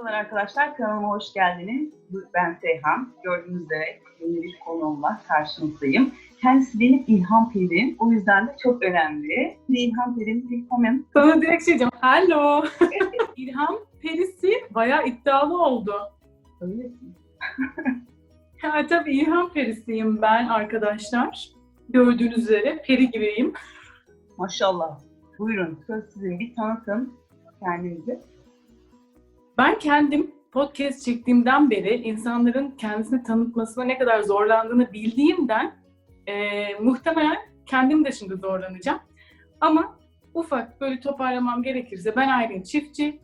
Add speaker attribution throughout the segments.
Speaker 1: Merhabalar arkadaşlar, kanalıma hoş geldiniz. Ben Seyhan. Gördüğünüz üzere yeni bir konuğumla karşınızdayım. Kendisi benim ilham perim. O yüzden de çok önemli. İlham perim, ilhamım.
Speaker 2: Sana direkt şey diyeceğim. Hello. İlham perisi bayağı iddialı oldu.
Speaker 1: Öylesin.
Speaker 2: Ha, tabii ilham perisiyim ben arkadaşlar. Gördüğünüz üzere peri gibiyim.
Speaker 1: Maşallah. Buyurun, söz sizin. Bir tanıtın kendinizi.
Speaker 2: Ben kendim podcast çektiğimden beri insanların kendisini tanıtmasına ne kadar zorlandığını bildiğimden e, muhtemelen kendim de şimdi zorlanacağım. Ama ufak böyle toparlamam gerekirse ben Aylin Çiftçi,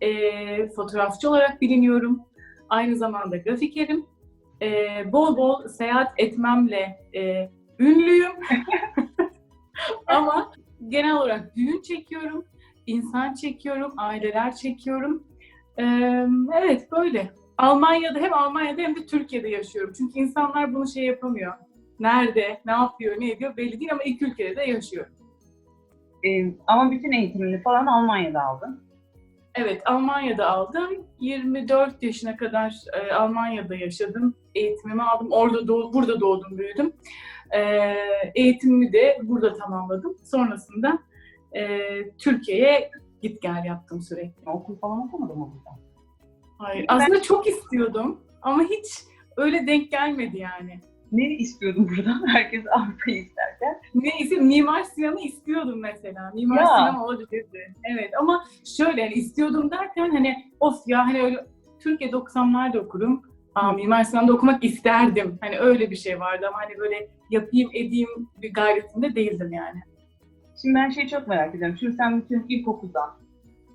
Speaker 2: e, fotoğrafçı olarak biliniyorum. Aynı zamanda grafikerim. E, bol bol seyahat etmemle e, ünlüyüm. Ama genel olarak düğün çekiyorum, insan çekiyorum, aileler çekiyorum. Ee, evet böyle. Almanya'da hem Almanya'da hem de Türkiye'de yaşıyorum. Çünkü insanlar bunu şey yapamıyor. Nerede, ne yapıyor, ne ediyor belli değil ama iki ülkede de yaşıyorum.
Speaker 1: Ee, ama bütün eğitimini falan Almanya'da aldın.
Speaker 2: Evet, Almanya'da aldım. 24 yaşına kadar e, Almanya'da yaşadım. Eğitimimi aldım. Orada doğ, burada doğdum, büyüdüm. E, eğitimimi de burada tamamladım. Sonrasında e, Türkiye'ye git gel yaptım sürekli.
Speaker 1: Okul falan okumadın mı burada?
Speaker 2: Hayır. Aslında çok istiyordum ama hiç öyle denk gelmedi yani.
Speaker 1: Ne istiyordun burada? Herkes Avrupa'yı isterken.
Speaker 2: Neyse Mimar Sinan'ı istiyordum mesela. Mimar
Speaker 1: Ya.
Speaker 2: Sinan olabilirdi. Evet ama şöyle yani istiyordum derken hani of ya hani öyle okusam nerede okurum? Aa, Mimar Sinan'da okumak isterdim. Hani öyle bir şey vardı ama hani böyle yapayım edeyim bir gayretinde değildim yani.
Speaker 1: Şimdi ben şeyi çok merak ediyorum. Çünkü sen bütün ilkokuldan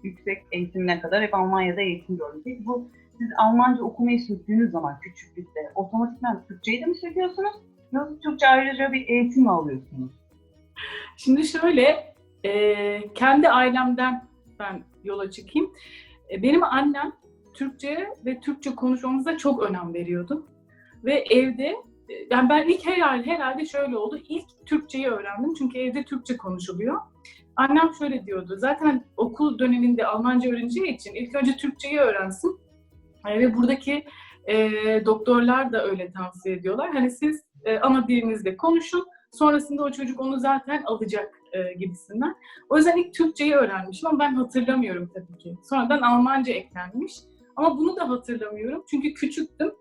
Speaker 1: yüksek eğitimine kadar hep Almanya'da eğitim gördün. Peki bu siz Almanca okumayı sürdüğünüz zaman küçüklükte otomatikman Türkçeyi de mi söküyorsunuz? Yoksa Türkçe ayrıca bir eğitim mi alıyorsunuz?
Speaker 2: Şimdi şöyle, e, kendi ailemden ben yola çıkayım. E, benim annem Türkçe ve Türkçe konuşmamıza çok önem veriyordu. Ve evde, yani ben ilk herhalde, herhalde şöyle oldu, ilk Türkçeyi öğrendim çünkü evde Türkçe konuşuluyor. Annem şöyle diyordu, zaten okul döneminde Almanca öğreneceği için ilk önce Türkçeyi öğrensin. E, ve buradaki e, doktorlar da öyle tavsiye ediyorlar. Hani siz e, ana dilinizde konuşun, Sonrasında o çocuk onu zaten alacak e, gibisinden. O yüzden ilk Türkçeyi öğrenmişim ama ben hatırlamıyorum tabii ki. Sonradan Almanca eklenmiş. Ama bunu da hatırlamıyorum çünkü küçüktüm.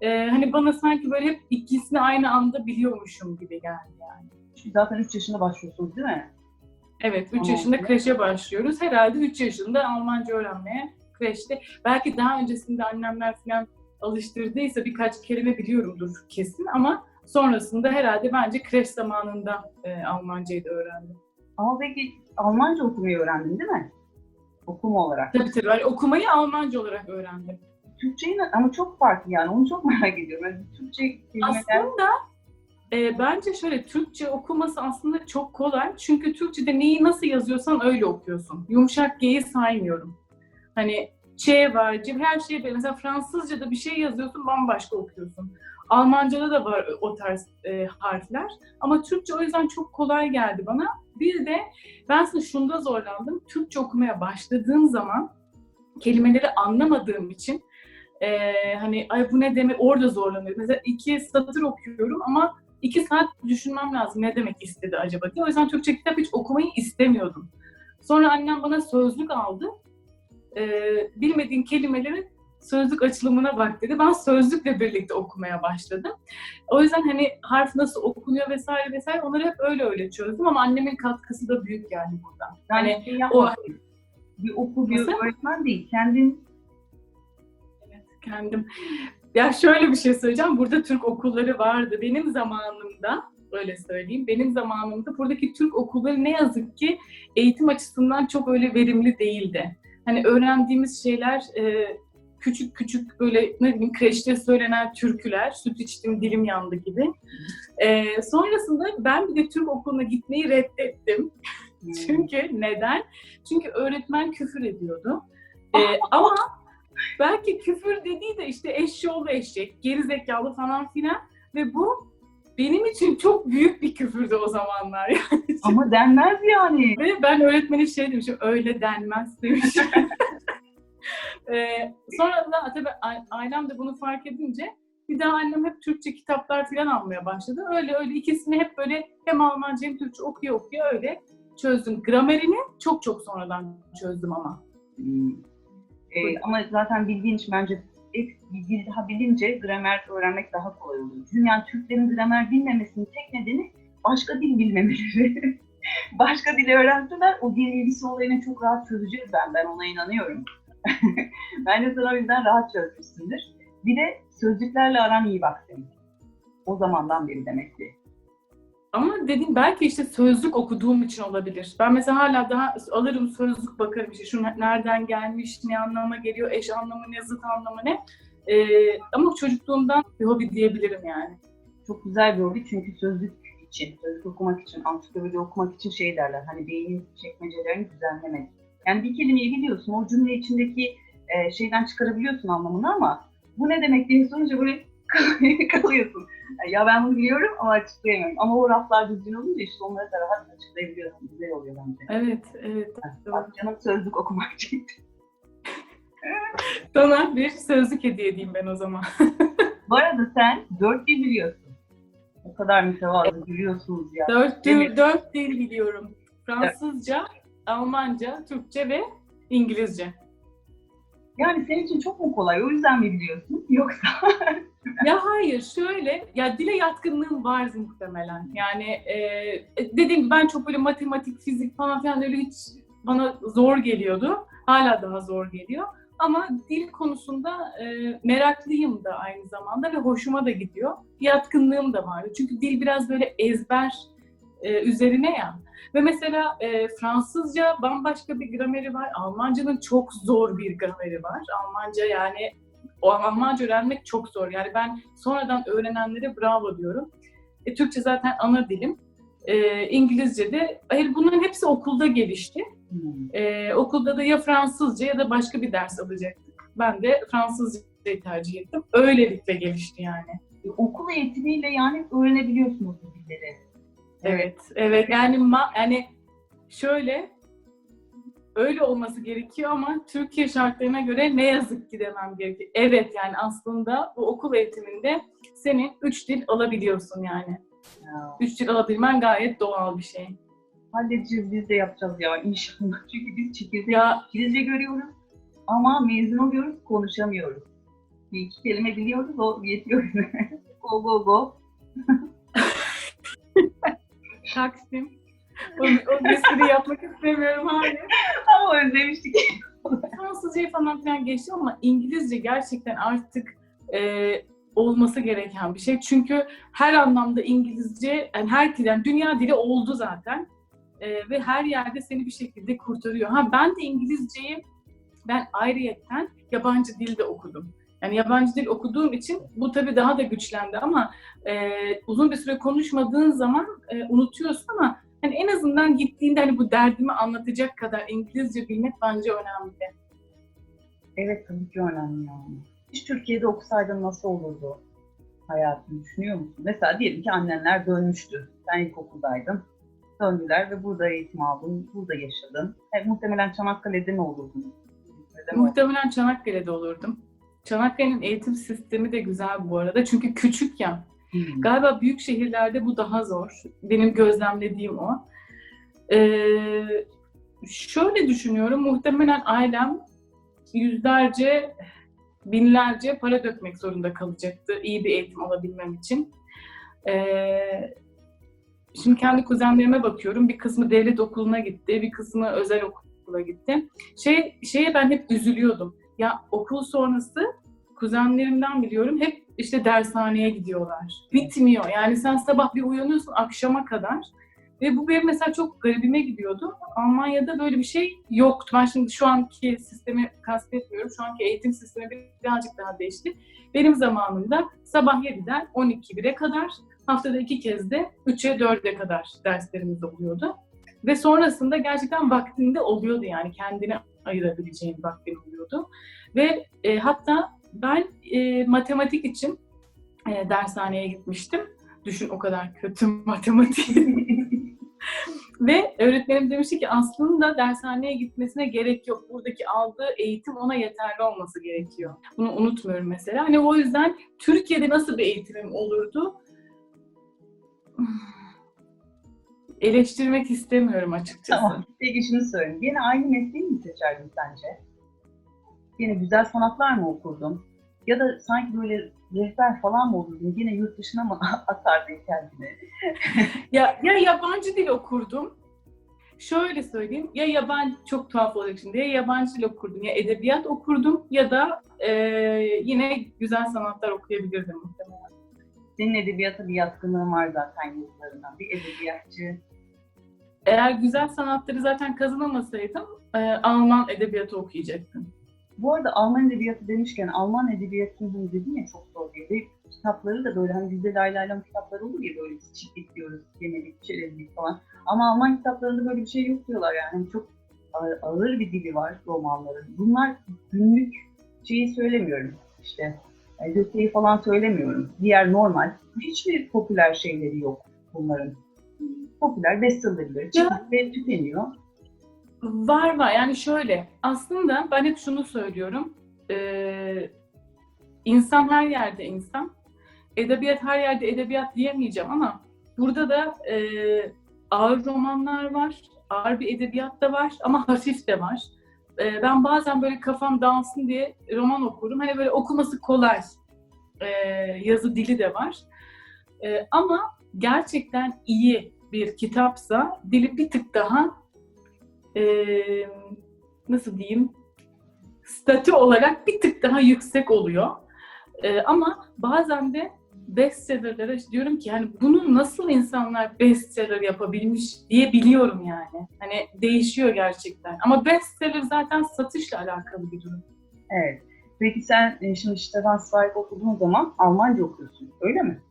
Speaker 2: E, hani bana sanki böyle hep ikisini aynı anda biliyormuşum gibi geldi yani.
Speaker 1: Çünkü zaten 3 yaşında başlıyorsunuz değil mi?
Speaker 2: Evet, 3
Speaker 1: Tamam.
Speaker 2: yaşında kreşe başlıyoruz. Herhalde 3 yaşında Almanca öğrenmeye kreşte. Belki daha öncesinde annemler falan alıştırdıysa birkaç kelime biliyorumdur kesin ama sonrasında herhalde bence kreş zamanında e, Almancayı da öğrendim.
Speaker 1: Ama peki Almanca okumayı öğrendin değil mi? Okuma olarak.
Speaker 2: Tabii tabii. Yani okumayı Almanca olarak öğrendim.
Speaker 1: Türkçeyi ama çok farklı yani onu çok merak ediyorum. Yani Türkçe kelimeler
Speaker 2: Aslında e, bence şöyle Türkçe okuması aslında çok kolay. Çünkü Türkçe'de neyi nasıl yazıyorsan öyle okuyorsun. Yumuşak G'yi saymıyorum. Hani Ç var, C, her şey böyle. Mesela Fransızca'da bir şey yazıyorsun bambaşka okuyorsun. Almanca'da da var o tarz e, harfler. Ama Türkçe o yüzden çok kolay geldi bana. Bir de ben aslında şunda zorlandım. Türkçe okumaya başladığım zaman kelimeleri anlamadığım için e, hani ay bu ne demek orada zorlanıyorum. Mesela iki satır okuyorum ama iki saat düşünmem lazım ne demek istedi acaba diye. O yüzden Türkçe kitap hiç okumayı istemiyordum. Sonra annem bana sözlük aldı. E, bilmediğin kelimeleri sözlük açılımına bak dedi. Ben sözlükle birlikte okumaya başladım. O yüzden hani harf nasıl okunuyor vesaire vesaire onları hep öyle öyle çözdüm ama annemin katkısı da büyük yani burada.
Speaker 1: yani
Speaker 2: Hani
Speaker 1: şey yapmadın. Bir oku bir öğretmen değil. Kendin
Speaker 2: kendim. Ya şöyle bir şey söyleyeceğim. Burada Türk okulları vardı. Benim zamanımda, öyle söyleyeyim, benim zamanımda buradaki Türk okulları ne yazık ki eğitim açısından çok öyle verimli değildi. Hani öğrendiğimiz şeyler e, küçük küçük böyle ne bileyim kreşte söylenen türküler, süt içtim dilim yandı gibi. E, sonrasında ben bir de Türk okuluna gitmeyi reddettim. Çünkü neden? Çünkü öğretmen küfür ediyordu. Ee, ama belki küfür dediği de işte eşşoğlu eşek, geri zekalı falan filan ve bu benim için çok büyük bir küfürdü o zamanlar yani.
Speaker 1: ama denmez yani.
Speaker 2: Ve ben öğretmene şey demişim, öyle denmez demişim. Ee, sonra da tabii ailem de bunu fark edince bir daha annem hep Türkçe kitaplar falan almaya başladı. Öyle öyle ikisini hep böyle hem Almanca hem Türkçe okuya okuya öyle çözdüm. Gramerini çok çok sonradan çözdüm ama.
Speaker 1: Ee, ama zaten bildiğin için bence ek dil daha bilince gramer öğrenmek daha kolay oluyor. Çünkü yani Türklerin gramer bilmemesinin tek nedeni başka dil bilmemeleri. başka dil öğrenseler o dil bilgisi olayını çok rahat çözeceğiz ben. Ben ona inanıyorum. ben de sana o yüzden rahat çözmüşsündür. Bir de sözcüklerle aran iyi bak senin. O zamandan beri demek ki.
Speaker 2: Ama dediğim belki işte sözlük okuduğum için olabilir. Ben mesela hala daha alırım sözlük bakarım işte şu nereden gelmiş, ne anlama geliyor, eş anlamı ne, zıt anlamı ne. Ee, ama çocukluğumdan bir hobi diyebilirim yani.
Speaker 1: Çok güzel bir hobi çünkü sözlük için, sözlük okumak için, ansiklopedi okumak için şey derler. Hani beynin çekmecelerini düzenlemek. Yani bir kelimeyi biliyorsun, o cümle içindeki e, şeyden çıkarabiliyorsun anlamını ama bu ne demek diye sorunca böyle kalıyorsun. Ya ben bunu biliyorum ama açıklayamıyorum. Ama o raflar düzgün olunca işte onları da rahat açıklayabiliyorsun. Güzel oluyor bence.
Speaker 2: Evet, evet.
Speaker 1: Bak canım sözlük okumak çekti.
Speaker 2: Sana bir sözlük hediye edeyim ben o zaman.
Speaker 1: Bu arada sen dört dil biliyorsun. O kadar mütevazı biliyorsunuz ya.
Speaker 2: Dört,
Speaker 1: Evet.
Speaker 2: dil, dört dil biliyorum. Fransızca, Almanca, Türkçe ve İngilizce.
Speaker 1: Yani senin için çok mu kolay? O yüzden mi biliyorsun? Yoksa
Speaker 2: ya hayır şöyle ya dile yatkınlığım var muhtemelen. Yani e, dediğim gibi ben çok böyle matematik, fizik falan filan öyle hiç bana zor geliyordu. Hala daha zor geliyor. Ama dil konusunda e, meraklıyım da aynı zamanda ve hoşuma da gidiyor. Yatkınlığım da var. Çünkü dil biraz böyle ezber e, üzerine ya. Ve mesela e, Fransızca bambaşka bir grameri var. Almanca'nın çok zor bir grameri var. Almanca yani o Almanca öğrenmek çok zor. Yani ben sonradan öğrenenlere bravo diyorum. E, Türkçe zaten ana dilim. E, İngilizce de, hayır bunların hepsi okulda gelişti.
Speaker 1: Hmm.
Speaker 2: E, okulda da ya Fransızca ya da başka bir ders alacaktık. Ben de Fransızcayı tercih ettim. Öylelikle gelişti yani.
Speaker 1: E, okul eğitimiyle yani öğrenebiliyorsunuz bu dilleri.
Speaker 2: Evet, evet. Yani ma yani şöyle öyle olması gerekiyor ama Türkiye şartlarına göre ne yazık ki demem gerekiyor. Evet yani aslında bu okul eğitiminde senin üç dil alabiliyorsun yani.
Speaker 1: Ya.
Speaker 2: Üç dil alabilmen gayet doğal bir şey.
Speaker 1: Halledeceğiz biz de yapacağız ya inşallah. Çünkü biz çekirdek
Speaker 2: Ya
Speaker 1: İngilizce görüyoruz ama mezun oluyoruz konuşamıyoruz. Bir iki kelime biliyoruz o yetiyor. go go go.
Speaker 2: Taksim. O, o espri yapmak istemiyorum hayır.
Speaker 1: Ama özlemiştik.
Speaker 2: Fransızcayı falan filan geçti ama İngilizce gerçekten artık e, olması gereken bir şey. Çünkü her anlamda İngilizce, yani her yani dünya dili oldu zaten. E, ve her yerde seni bir şekilde kurtarıyor. Ha ben de İngilizceyi ben ayrıyetten yabancı dilde okudum. Yani yabancı dil okuduğum için bu tabii daha da güçlendi ama e, uzun bir süre konuşmadığın zaman e, unutuyorsun ama hani en azından gittiğinde hani bu derdimi anlatacak kadar İngilizce bilmek bence önemli.
Speaker 1: Evet tabii ki önemli yani. Hiç Türkiye'de okusaydın nasıl olurdu hayatını düşünüyor musun? Mesela diyelim ki annenler dönmüştü. Sen ilkokuldaydın. Döndüler ve burada eğitim aldın, burada yaşadın. E, muhtemelen Çanakkale'de mi olurdun? Neden
Speaker 2: Muhtemelen Çanakkale'de olurdum. Çanakkale'nin eğitim sistemi de güzel bu arada. Çünkü küçük ya.
Speaker 1: Olurdun?
Speaker 2: Galiba büyük şehirlerde bu daha zor. Benim gözlemlediğim o. Ee, şöyle düşünüyorum. Muhtemelen ailem yüzlerce, binlerce para dökmek zorunda kalacaktı iyi bir eğitim alabilmem için. Ee, şimdi kendi kuzenlerime bakıyorum. Bir kısmı devlet okuluna gitti, bir kısmı özel okula gitti. Şey, şeye ben hep üzülüyordum. Ya okul sonrası kuzenlerimden biliyorum hep işte dershaneye gidiyorlar. Bitmiyor. Yani sen sabah bir uyanıyorsun akşama kadar. Ve bu benim mesela çok garibime gidiyordu. Almanya'da böyle bir şey yoktu. Ben şimdi şu anki sistemi kastetmiyorum. Şu anki eğitim sistemi birazcık daha değişti. Benim zamanımda sabah 7'den 12-1'e kadar, haftada iki kez de 3'e 4'e kadar derslerimiz oluyordu. Ve sonrasında gerçekten vaktinde oluyordu yani kendine ayırabileceğin vaktin oluyordu. Ve e, hatta ben e, matematik için e, dershaneye gitmiştim. Düşün o kadar kötü matematik. Ve öğretmenim demişti ki aslında dershaneye gitmesine gerek yok. Buradaki aldığı eğitim ona yeterli olması gerekiyor. Bunu unutmuyorum mesela. Hani o yüzden Türkiye'de nasıl bir eğitimim olurdu? Eleştirmek istemiyorum açıkçası.
Speaker 1: Tamam. Peki şunu söyleyeyim. Gene aynı mesleği mi seçerdin sence? Yine güzel sanatlar mı okurdun? Ya da sanki böyle rehber falan mı olurdun? Yine yurt dışına mı atardın kendini?
Speaker 2: Ya, ya yabancı dil okurdum. Şöyle söyleyeyim, ya yabancı, çok tuhaf olacak şimdi, ya yabancı dil okurdum, ya edebiyat okurdum ya da e, yine güzel sanatlar okuyabilirdim muhtemelen.
Speaker 1: Senin edebiyata bir yatkınlığın var zaten yazılarından. Bir edebiyatçı.
Speaker 2: Eğer güzel sanatları zaten kazanamasaydım e, Alman edebiyatı okuyacaktım.
Speaker 1: Bu arada Alman edebiyatı demişken Alman edebiyatının dedin ya çok zor diye. Ve kitapları da böyle hani bizde Lay Lay Lam kitapları olur ya böyle çiftlik diyoruz, yemelik, çerezlik falan. Ama Alman kitaplarında böyle bir şey yok diyorlar yani. Hani çok ağır, bir dili var romanların. Bunlar günlük şeyi söylemiyorum işte. Yani Göte'yi falan söylemiyorum. Diğer normal. Hiçbir popüler şeyleri yok bunların. Popüler bestsellerleri çıkıp ve tükeniyor.
Speaker 2: Var var. Yani şöyle aslında ben hep şunu söylüyorum. E, insan her yerde insan. Edebiyat her yerde edebiyat diyemeyeceğim ama burada da e, ağır romanlar var ağır bir edebiyat da var ama hafif de var. E, ben bazen böyle kafam dağılsın diye roman okurum. Hani böyle okuması kolay e, yazı dili de var. E, ama gerçekten iyi bir kitapsa dili bir tık daha e, nasıl diyeyim statü olarak bir tık daha yüksek oluyor. E, ama bazen de bestsellerlere diyorum ki hani bunu nasıl insanlar bestseller yapabilmiş diye biliyorum yani. Hani değişiyor gerçekten. Ama bestseller zaten satışla alakalı bir durum.
Speaker 1: Evet. Peki sen e, şimdi Stefan Zweig okuduğun zaman Almanca okuyorsun, öyle mi?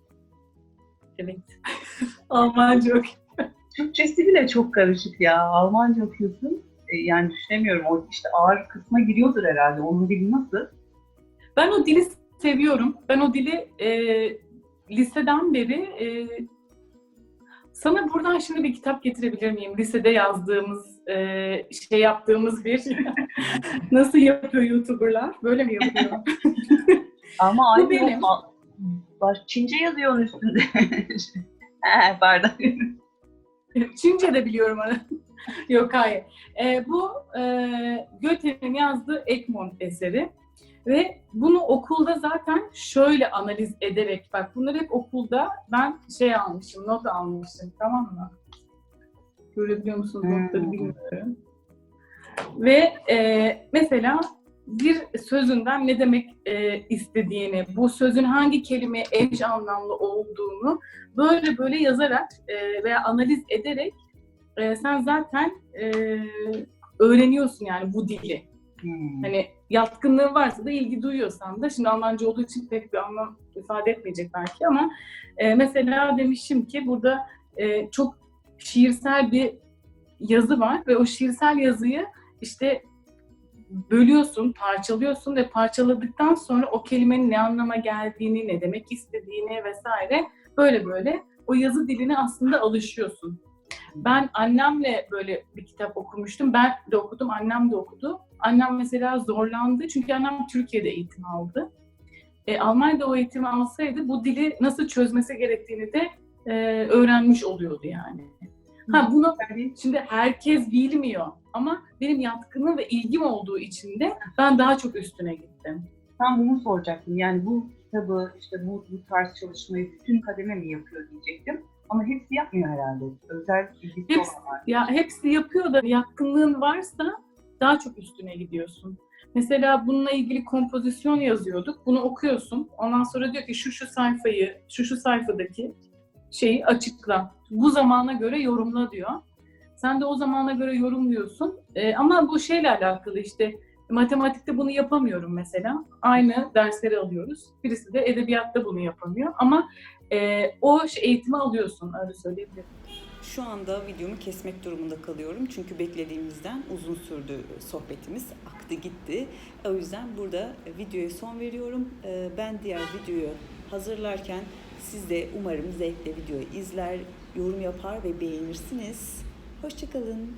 Speaker 2: Evet. Almanca ok.
Speaker 1: Türkçesi bile çok karışık ya. Almanca okuyorsun. E, yani düşünemiyorum. O işte ağır kısma giriyordur herhalde. Onun dili nasıl?
Speaker 2: Ben o dili seviyorum. Ben o dili e, liseden beri e, sana buradan şimdi bir kitap getirebilir miyim? Lisede yazdığımız, e, şey yaptığımız bir nasıl yapıyor YouTuber'lar? Böyle mi yapıyor?
Speaker 1: Ama aynı
Speaker 2: benim.
Speaker 1: Çince yazıyor onun üstünde. He, pardon.
Speaker 2: Çince de biliyorum onu. Yok hayır. E, bu e, Goethe'nin yazdığı Egmont eseri. Ve bunu okulda zaten şöyle analiz ederek, bak bunları hep okulda ben şey almışım, not almışım tamam mı? Görebiliyor musunuz
Speaker 1: Hmm.
Speaker 2: notları bilmiyorum. Ve e, mesela bir sözünden ne demek e, istediğini, bu sözün hangi kelimeye eş anlamlı olduğunu böyle böyle yazarak e, veya analiz ederek e, sen zaten e, öğreniyorsun yani bu dili.
Speaker 1: Hmm.
Speaker 2: Hani yatkınlığı varsa da ilgi duyuyorsan da şimdi Almanca olduğu için pek bir anlam ifade etmeyecek belki ama e, mesela demişim ki burada e, çok şiirsel bir yazı var ve o şiirsel yazıyı işte bölüyorsun, parçalıyorsun ve parçaladıktan sonra o kelimenin ne anlama geldiğini, ne demek istediğini vesaire böyle böyle o yazı diline aslında alışıyorsun. Ben annemle böyle bir kitap okumuştum. Ben de okudum, annem de okudu. Annem mesela zorlandı çünkü annem Türkiye'de eğitim aldı. E, Almanya'da o eğitimi alsaydı bu dili nasıl çözmesi gerektiğini de e, öğrenmiş oluyordu yani. Ha bunu şimdi herkes bilmiyor ama benim yatkınlığım ve ilgim olduğu için de ben daha çok üstüne gittim.
Speaker 1: tam bunu soracaktım. Yani bu kitabı, işte bu, bu tarz çalışmayı bütün kademe mi yapıyor diyecektim. Ama hepsi yapmıyor herhalde. Özel ilgisi
Speaker 2: Hepsi-
Speaker 1: olanlar.
Speaker 2: Ya hepsi yapıyor da yatkınlığın varsa daha çok üstüne gidiyorsun. Mesela bununla ilgili kompozisyon yazıyorduk. Bunu okuyorsun. Ondan sonra diyor ki şu şu sayfayı, şu şu sayfadaki şeyi açıkla. Bu zamana göre yorumla diyor. Sen de o zamana göre yorumluyorsun. Ee, ama bu şeyle alakalı işte matematikte bunu yapamıyorum mesela. Aynı dersleri alıyoruz. Birisi de edebiyatta bunu yapamıyor. Ama e, o eğitimi alıyorsun öyle söyleyebilirim.
Speaker 3: Şu anda videomu kesmek durumunda kalıyorum çünkü beklediğimizden uzun sürdü sohbetimiz, aktı gitti. O yüzden burada videoya son veriyorum. Ee, Ben diğer videoyu hazırlarken siz de umarım zevkle videoyu izler, yorum yapar ve beğenirsiniz. Hoşçakalın.